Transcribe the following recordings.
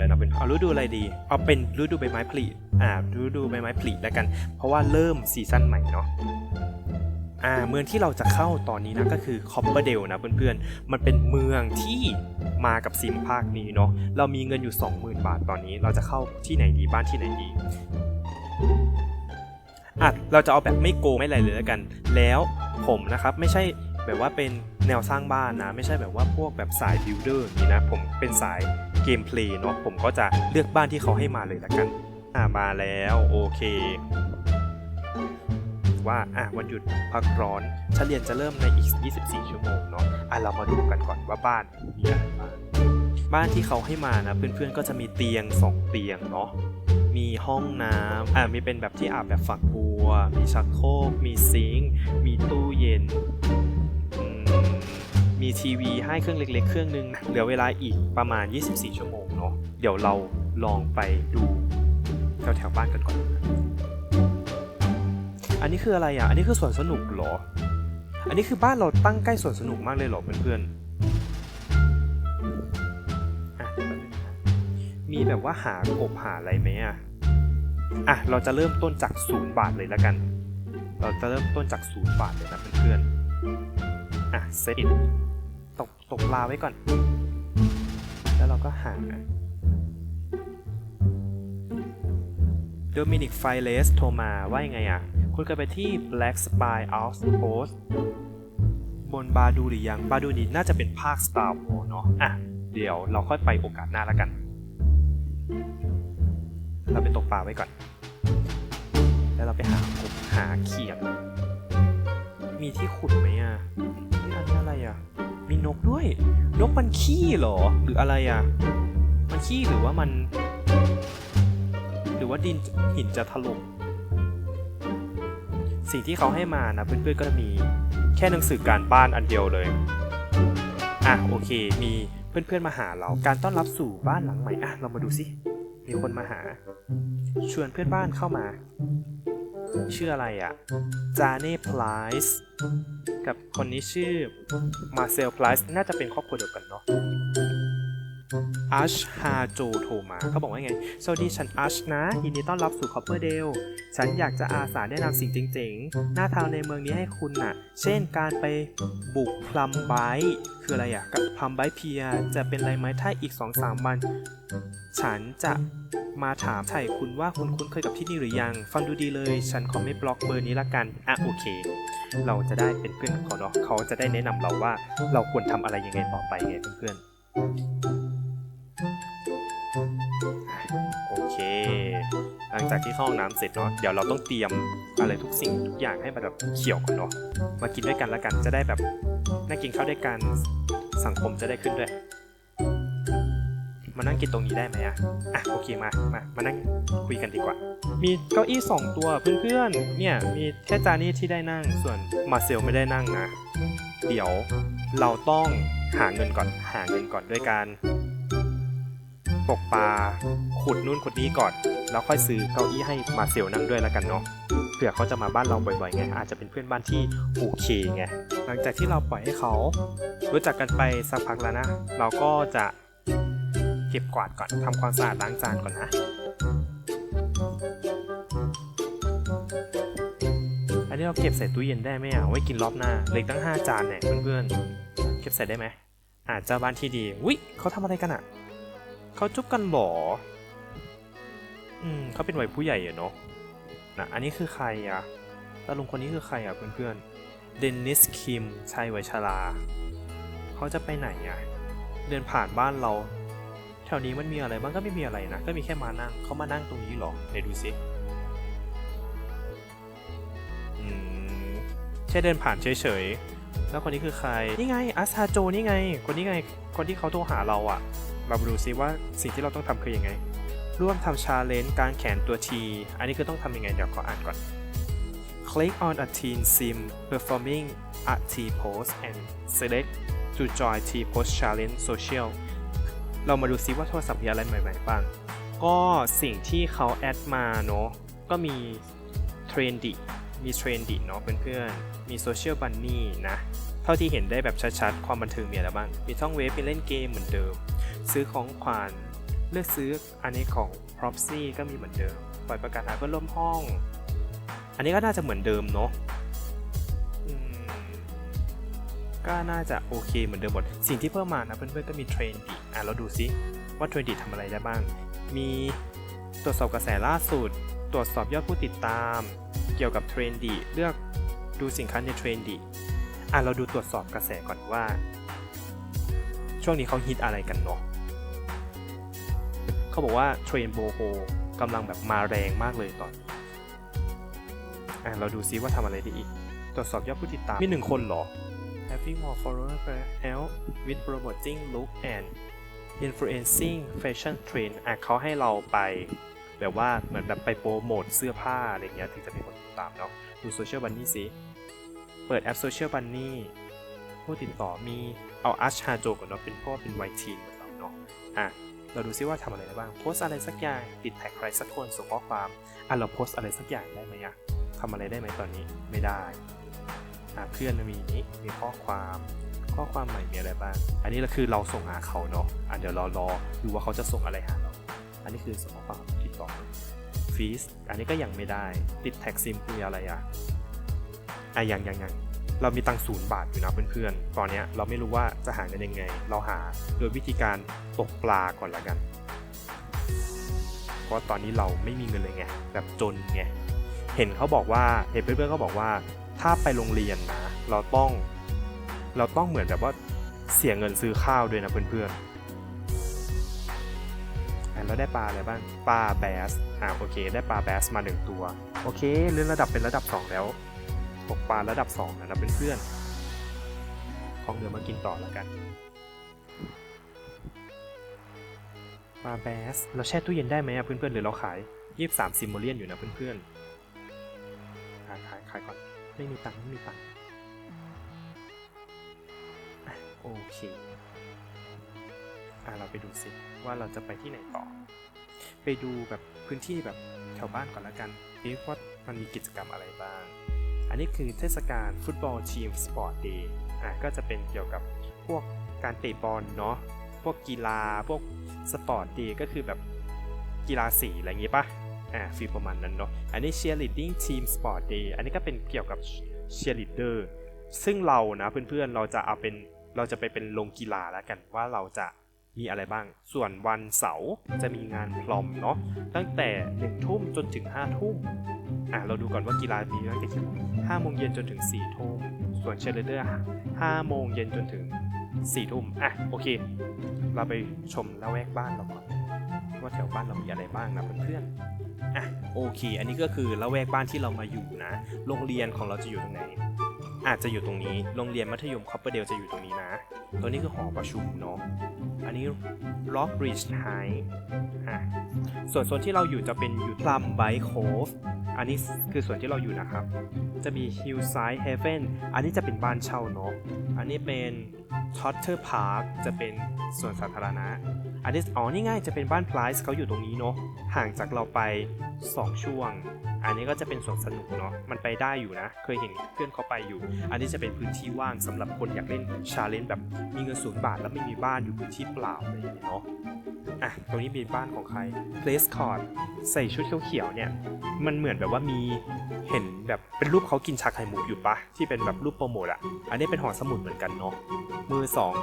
เลยนะเป็นเอาฤดูอะไรดี เอาเป็นฤดูใบไม้ผลิอ่าฤดูใบไม้ผลิแล้วกัน เพราะว่าเริ่มซีซั่นใหม่เนาะอ่าเมืองที่เราจะเข้าตอนนี้นะก็คือคอปเปอร์เดลนะเพื่อนๆ มันเป็นเมืองที่มากับซิมภาคนี้เนาะเรามีเงินอยู่ 20,000 บาทตอนนี้ เราจะเข้าที่ไหนดีบ้านที่ไหนดีอะเราจะเอาแบบไม่โกงไม่อะไรเลยแล้วกัน แล้วผมนะครับไม่ใช่แบบว่าเป็นแนวสร้างบ้านนะ ไม่ใช่แบบว่าพวกแบบสายบิลดเออร์นี้นะผมเป็นสาย มเพลย์เนาะผมก็จะเลือกบ้านที่เขาให้มาเลยละกันอ่ามาแล้วโอเคว่าอะวันหยุดพักร้อนเฉลี่ยจะเริ่มในอีก 24 ชั่วโมงเนาะอะเรามาดูกันก่อนว่าบ้านมีอะไรบ้างบ้านที่เขาให้มานะเพื่อนๆก็จะมีเตียง 2 เตียงเนาะมีห้องน้ำอะมีเป็นแบบที่อาบแบบฝักบัว มีชักโครกมีซิงค์มีตู้เย็น มีทีวีให้เครื่องเล็ก ๆ เครื่องนึงเหลือเวลาอีกประมาณ 24 ชั่วโมงเนาะเดี๋ยวเราลองไปดูแถวๆบ้านกันก่อน อันนี้คืออะไรอะ อันนี้คือสวนสนุกเหรอ อันนี้คือบ้านเราตั้งใกล้สวนสนุกมากเลยเหรอเพื่อนๆ มีแบบว่าหากบหาอะไรไหมอะ อะ เราจะเริ่มต้นจากศูนย์บาทเลยแล้วกัน เราจะเริ่มต้นจากศูนย์บาทเลยนะเพื่อนๆ อะเซต ตกปลาไว้ก่อน แล้วเราก็หาโดมินิกไฟเลสโทรมาว่ายังไงอะ คุณเคยไปที่ Black Spy Outpost บนบาดูหรือยัง บาดูนี่น่าจะเป็นภาค Star Wars เนาะอะ เดี๋ยวเราค่อยไปโอกาสหน้าแล้วกัน เราไปตกปลาไว้ก่อน แล้วเราไปหากบหาเขียดมีที่ขุดไหมอะนี่อันนี้อะไรอะ มีนกด้วย นกมันขี้เหรอหรืออะไรอะ มันขี้หรือว่ามัน หรือว่าดินหินจะถล่มสิ่งที่เขาให้มานะเพื่อนๆก็จะมีแค่หนังสือการบ้านอันเดียวเลยอะโอเค มีเพื่อนๆมาหาเราการต้อนรับสู่บ้านหลังใหม่อะเรามาดูสิมีคนมาหา ชวนเพื่อนบ้านเข้ามา ชื่ออะไรอะ่ะจาเน่พลายส์ กับคนนี้ชื่อมาเซลพลายส์น่าจะเป็นครอบครัวเดียวกันเนาะอัชฮาโจโทรมาเขาบอกว่าไง สวัสดีฉันอัชนะ ยินดีต้อนรับสู่คอปเปอร์เดล ฉันอยากจะอาสาแนะนำสิ่งเจ๋งๆ หน้าทางในเมืองนี้ให้คุณน่ะ เช่นการไปบุกพลัมไบคืออะไรอะกับพลัมไบเพียจะเป็นไรไหมถ้าอีก 2-3วัน ฉันจะ มาถามไถ่คุณว่าคุณคุ้นเคยกับที่นี่หรือยัง ฟังดูดีเลย ฉันขอไม่บล็อกเบอร์นี้ละกัน อะโอเค เราจะได้เป็นเพื่อนกับเขาเนาะเขาจะได้แนะนำเราว่าเราควรทำอะไรยังไงต่อไปไงเพื่อนๆโอเค หลังจากที่เข้าห้องน้ำเสร็จเนาะเดี๋ยวเราต้องเตรียมอะไรทุกสิ่งทุกอย่างให้มันแบบเขียวก่อนเนาะมากินด้วยกันแล้วกันจะได้แบบนั่งกินข้าวด้วยกันสังคมจะได้ขึ้นด้วย มานั่งกินตรงนี้ได้ไหมอะอะโอเคมามามานั่งคุยกันดีกว่า มีเก้าอี้สองตัวเพื่อนๆเนี่ยมีแค่จานี่ที่ได้นั่งส่วนมาเซลไม่ได้นั่งนะ เดี๋ยวเราต้องหาเงินก่อนหาเงินก่อนด้วยการตกปลาขุดนู่นขุดนี้ก่อน แล้วค่อยซื้อเก้าอี้ให้มาเซลนั่งด้วยแล้วกันเนาะเผื่อเขาจะมาบ้านเราบ่อยๆไงอาจจะเป็นเพื่อนบ้านที่โอเคไงหลังจากที่เราปล่อยให้เขารู้จักกันไปสักพักแล้วนะ เราก็จะ เก็บกวาดก่อนทำความสะอาดล้างจานก่อนนะ อันนี้เราเก็บใส่ตู้เย็นได้ไหมอะไว้กินรอบหน้าเหล็กตั้ง 5 จานเนี่ยเพื่อนๆ เก็บใส่ได้ไหมอาจจะบ้านที่ดีวิเขาทำอะไรกันอะเขาจุ๊บกันหรอ อืมเขาเป็นวัยผู้ใหญ่อะเนาะนะอันนี้คือใครอะตาลุงคนนี้คือใครอะเพื่อนๆ เดนนิสคิมชายวัยชราเขาจะไปไหนอะเดินผ่านบ้านเรา ถวนี้มันมีอะไรบ้างก็ไม่มีอะไรนะ ก็มีแค่มานั่งเขามานั่งตรงนี้หรอไหนดูสิอืมแค่เดินผ่านเฉยๆ แล้วคนนี้คือใคร นี่ไงอาซาโจนี่ไง คนนี้ไง คนที่เขาโทรหาเราอะมาดูซิว่าสิ่งที่เราต้องทำคือยังไง ร่วมทำชาเลนจ์การแขนตัว T อันนี้คือต้องทำยังไงเดี๋ยวขออ่านก่อน Click on a teen sim performing a T pose and select to join T pose challenge social เรามาดูซิว่าโทรศัพท์มีอะไรใหม่ๆบ้าง ก็สิ่งที่เขาแอดมาเนาะ ก็มี Trendy มี Trendy เนาะเพื่อนๆ มี Social Bunny นะ เท่าที่เห็นได้แบบชัดๆ ความบันเทิงมีอะไรบ้าง มีท่องเวฟมีเล่นเกมเหมือนเดิม ซื้อของขวัญเลือกซื้ออันนี้ของ Propsy ก็มีเหมือนเดิม ปล่อยประกาศหาเพื่อนร่วมห้อง อันนี้ก็น่าจะเหมือนเดิมเนาะอืมก็น่าจะโอเคเหมือนเดิมหมด สิ่งที่เพิ่มมานะเพื่อนๆก็มีเทรนดี อะเราดูซิว่าเทรนดีทำอะไรได้บ้าง มีตรวจสอบกระแสล่าสุด ตรวจสอบยอดผู้ติดตาม เกี่ยวกับเทรนดีเลือกดูสินค้าในเทรนดีอะเราดูตรวจสอบกระแสก่อนว่า ช่วงนี้เขาฮิตอะไรกันเนาะเขาบอกว่าเทรนโบโฮกำลังแบบมาแรงมากเลยตอนนี้อะเราดูซิว่าทำอะไรได้อีก ตรวจสอบยอดผู้ติดตามมีหนึ่งคนเหรอ Having more followers help with promoting look and influencing fashion trend อะเขาให้เราไปแบบว่าเหมือนแบบไปโปรโมทเสื้อผ้าอะไรเงี้ยถึงจะมีคนติดตามเนาะดูโซเชียลบันนี่สิ เปิดแอปโซเชียลบันนี่ผู้ติดต่อมีเอาอัชฮาโจก่อนเนาะเป็นพ่อเป็นไวทีนเหมือนเราเนาะอะเราดูซิว่าทำอะไรได้บ้างโพสอะไรสักอย่างติดแท็กใครสักคนส่งข้อความอะเราโพสอะไรสักอย่างได้ไหมอะทำอะไรได้ไหมตอนนี้ไม่ได้อะเพื่อนมีนี้มีข้อความ ข้อความใหม่มีอะไรบ้าง อันนี้เราคือเราส่งหาเขาเนาะอะเดี๋ยวรอรอดูว่าเขาจะส่งอะไรหาเรา อันนี้คือส่งข้อความติดต่อฟีสอันนี้ก็ยังไม่ได้ติดแท็กซิมคุยอะไรอะอะยังยังยังเรามีตังค์ศูนย์บาทอยู่นะเพื่อนๆ ตอนเนี้ยเราไม่รู้ว่าจะหาเงินยังไง เราหาโดยวิธีการตกปลาก่อนละกัน เพราะตอนนี้เราไม่มีเงินเลยไงแบบจนไง เห็นเขาบอกว่าเห็นเพื่อนๆเขาบอกว่า ถ้าไปโรงเรียนนะ เราต้อง เราต้องเหมือนแบบว่าเสียเงินซื้อข้าวด้วยนะเพื่อนๆอะแล้วได้ปลาอะไรบ้าง ปลาแบส อ่าโอเค ได้ปลาแบสมาหนึ่งตัว โอเคเลื่อนระดับเป็นระดับ 2 แล้ว ตกปลาระดับ2แล้วนะเพื่อนๆของเหลือมากินต่อแล้วกัน ปลาแบส เราแช่ตู้เย็นได้ไหมเพื่อนๆหรือเราขาย23ซิมโมเลียนอยู่นะเพื่อนๆขายขายขายก่อน ไม่มีตังค์ไม่มีตังค์ โอเค อะเราไปดูสิว่าเราจะไปที่ไหนต่อ ไปดูแบบพื้นที่แบบแถวบ้านก่อนละกันนี่ว่ามันมีกิจกรรมอะไรบ้าง อันนี้คือเทศกาลฟุตบอลทีมสปอร์ตเดย์อะก็จะเป็นเกี่ยวกับพวกการเตะบอลเนาะ พวกกีฬา พวกสปอร์ตเดย์ก็คือแบบกีฬาสีอะไรอย่างงี้ปะอะฟีลประมาณนั้นเนาะ อันนี้ cheerleading team sport day อันนี้ก็เป็นเกี่ยวกับ cheerleader ซึ่งเรานะเพื่อนๆเราจะเอาเป็น เราจะไปเป็นลงกีฬาแล้วกันว่าเราจะมีอะไรบ้าง ส่วนวันเสาร์จะมีงานพรอมเนาะตั้งแต่1ทุ่มจนถึง5ทุ่มอะเราดูก่อนว่ากีฬามีตั้งแต่กี่โมง5โมงเย็นจนถึง4ทุ่มส่วนเชลเดอร์5โมงเย็นจนถึง4ทุ่มอะโอเค เราไปชมละแวกบ้านเราก่อนว่าแถวบ้านเรามีอะไรบ้างนะเพื่อนๆอะโอเค อันนี้ก็คือละแวกบ้านที่เรามาอยู่นะ โรงเรียนของเราจะอยู่ตรงไหน อาจจะอยู่ตรงนี้ โรงเรียนมัธยมคอปเปอร์เดลจะอยู่ตรงนี้นะ ตัวนี้คือหอประชุมเนาะ อันนี้ Rock Bridge High อะ ส่วนโซนที่เราอยู่จะเป็นอยู่ Plum by Cove อันนี้คือส่วนที่เราอยู่นะครับ จะมี Hillside Heaven อันนี้จะเป็นบ้านเช่าเนาะ อันนี้เป็น Totter Park จะเป็นส่วนสาธารณะ อันนี้อ๋อนี่ง่ายจะเป็นบ้าน Price เขาอยู่ตรงนี้เนาะ ห่างจากเราไป 2 ช่วง อันนี้ก็จะเป็นสวนสนุกเนาะมันไปได้อยู่นะ เคยเห็นเพื่อนเขาไปอยู่ อันนี้จะเป็นพื้นที่ว่างสำหรับคนอยากเล่นชาเลนจ์แบบมีเงินศูนย์บาทแล้วไม่มีบ้านอยู่พื้นที่เปล่าอะไรอย่างเงี้ยเนาะอะตรงนี้มีบ้านของใคร Place Court ใส่ชุดเขียวๆเนี่ย มันเหมือนแบบว่ามีเห็นแบบเป็นรูปเขากินชาไข่มุกอยู่ปะที่เป็นแบบรูปโปรโมทอะอันนี้เป็นหอสมุดเหมือนกันเนาะมือสอง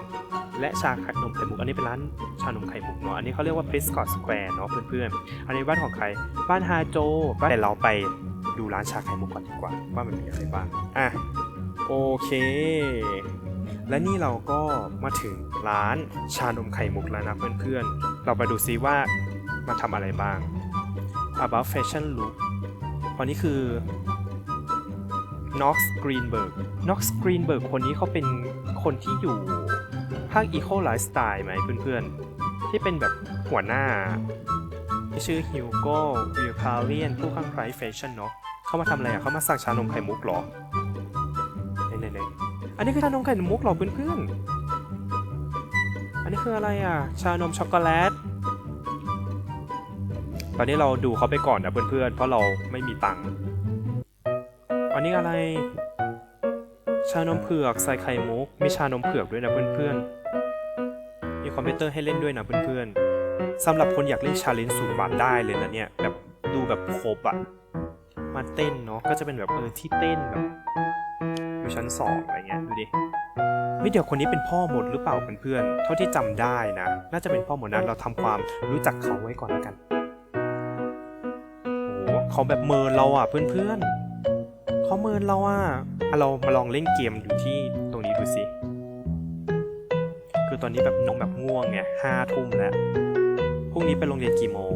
และชาไข่นมไข่มุกอันนี้เป็นร้านชานมไข่มุกเนาะอันนี้เขาเรียกว่า Place Court Square เนาะเพื่อนๆอันนี้บ้านของใครบ้านฮาโจบ้านแต่เราไปไปดูร้านชาไข่มุกก่อนดีกว่า ว่ามันมีอะไรบ้าง อะ โอเค และนี่เราก็มาถึงร้านชานมไข่มุกแล้วนะเพื่อนๆ เราไปดูซิว่ามาทำอะไรบ้าง about fashion look วันนี้คือ Knox Greenberg Knox Greenberg คนนี้เขาเป็นคนที่อยู่ภาค Eco Lifestyle ไหมเพื่อนๆ ที่เป็นแบบหัวหน้า ที่ชื่อ Hugo w i l k a l i a n ผู้ข้างไคล้แฟชั่นเนาะเขามาทำอะไรอะเขามาสั่งชานมไข่มุกเหรอไหนๆๆอันนี้คือชานมไข่มุกเหรอเพื่อนๆอันนี้คืออะไรอะ ชานมช็อกโกแลตตอนนี้เราดูเขาไปก่อนนะเพื่อนๆ เพราะเราไม่มีตังค์ อันนี้อะไร ชานมเผือกใส่ไข่มุก มีชานมเผือกด้วยนะเพื่อนๆ มีคอมพิวเตอร์ให้เล่นด้วยนะเพื่อนๆ สำหรับคนอยากเล่นชาเลนจ์สูงวัดได้เลยนะเนี่ย แบบดูแบบครบอะมาเต้นเนาะก็จะเป็นแบบเออที่เต้นแบบอยู่ชั้นสองอะไรเงี้ยดูดิเฮ้ยเดี๋ยวคนนี้เป็นพ่อหมดหรือเปล่าเพื่อนๆเท่าที่จำได้นะ น่าจะเป็นพ่อหมดนะเราทำความรู้จักเขาไว้ก่อนแล้วกันโอ้โหเขาแบบเมินเราอะเพื่อนๆเขาเมินเราอะอะเรามาลองเล่นเกมอยู่ที่ตรงนี้ดูสิคือตอนนี้แบบน้องแบบง่วงไงห้าทุ่มแล้ว รุ่งนี้ไปโรงเรียนกี่โมง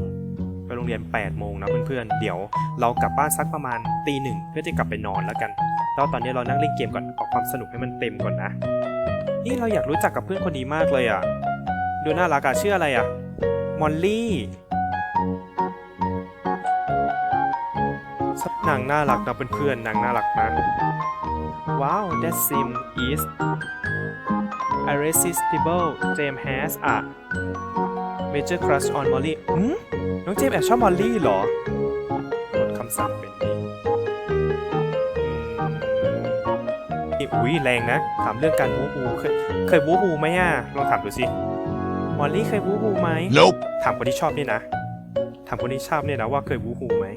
ไปโรงเรียน8ปดโมงนะเพื่อนๆ เดี๋ยวเรากลับบ้านสักประมาณตีหนึ่งเพื่อจะกลับไปนอนแล้วกันแล้วตอนนี้เรานั่งเล่นเกมก่อนเอาความสนุกให้มันเต็มก่อนนะ นี่เราอยากรู้จักกับเพื่อนคนนี้มากเลยอะ ดูน่ารักอะชื่ออะไรอะ มอลลี่นางน่ารักนะเพื่อนๆนางน่ารักนะว้าว that sim is irresistible James has a major crush on Molly หืมน้องเจมส์แอบชอบมอลลี่เหรอหมดคำสั่งเป็นนี้นี่อุ้ยแรงนะ ถามเรื่องการบูบูเคยเคยบูบูไหมอะ ลองถามดูสิ มอลลี่เคยบูบูไหม Nope. ถามคนที่ชอบนี่นะ ถามคนที่ชอบเนี่ยนะว่าเคยบูบูไหม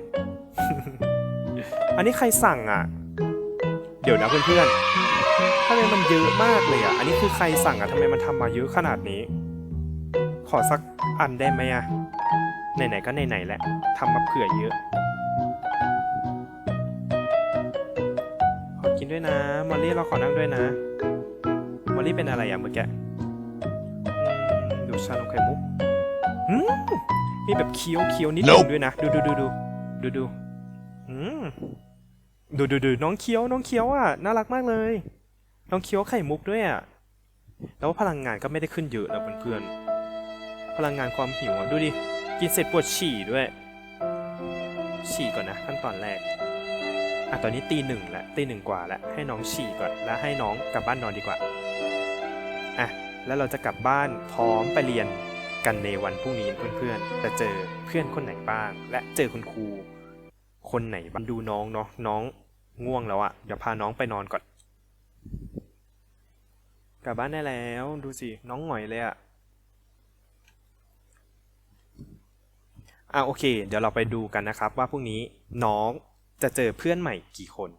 อันนี้ใครสั่งอะ เดี๋ยวนะเพื่อนๆทำไมมันเยอะมากเลยอะ อันนี้คือใครสั่งอะทำไมมันทำมาเยอะขนาดนี้ข อสักอันได้ไหมอะไหนๆก็ไหนๆแหละทำมาเผื่อเยอะ ขอกินด้วยนะ มอลลี่เราขอนั่งด้วยนะ มอลลี่เป็นอะไรอะเมื่อกี้อืมดูชานมไข่มุกอืมมีแบบเคี้ยวเคี้ยวนิดนึง Nope ด้วยนะ ดูดูดูดูดูดูอืมดูดูดูน้องเคี้ยวน้องเคี้ยวอะน่ารักมากเลย น้องเคี้ยวไข่มุกด้วยอะแล้วว่าพลังงานก็ไม่ได้ขึ้นเยอะนะเพื่อนๆ พลังงานความหิวอะดูดิ กินเสร็จปวดฉี่ด้วย ฉี่ก่อนนะขั้นตอนแรก อะตอนนี้ตีหนึ่งแล้วตีหนึ่งกว่าแล้วให้น้องฉี่ก่อนแล้วให้น้องกลับบ้านนอนดีกว่า อะแล้วเราจะกลับบ้านพร้อมไปเรียนกันในวันพรุ่งนี้เพื่อนๆจะเจอเพื่อนคนไหนบ้าง และเจอคุณครู คนไหนบ้างดูน้องเนาะน้องง่วงแล้วอะ่ะเดี๋ยวพาน้องไปนอนก่อน กลับบ้านได้แล้วดูสิน้องหงอยเลยอะ่ะ อะโอเค เดี๋ยวเราไปดูกันนะครับว่าพรุ่งนี้น้องจะเจอเพื่อนใหม่กี่คน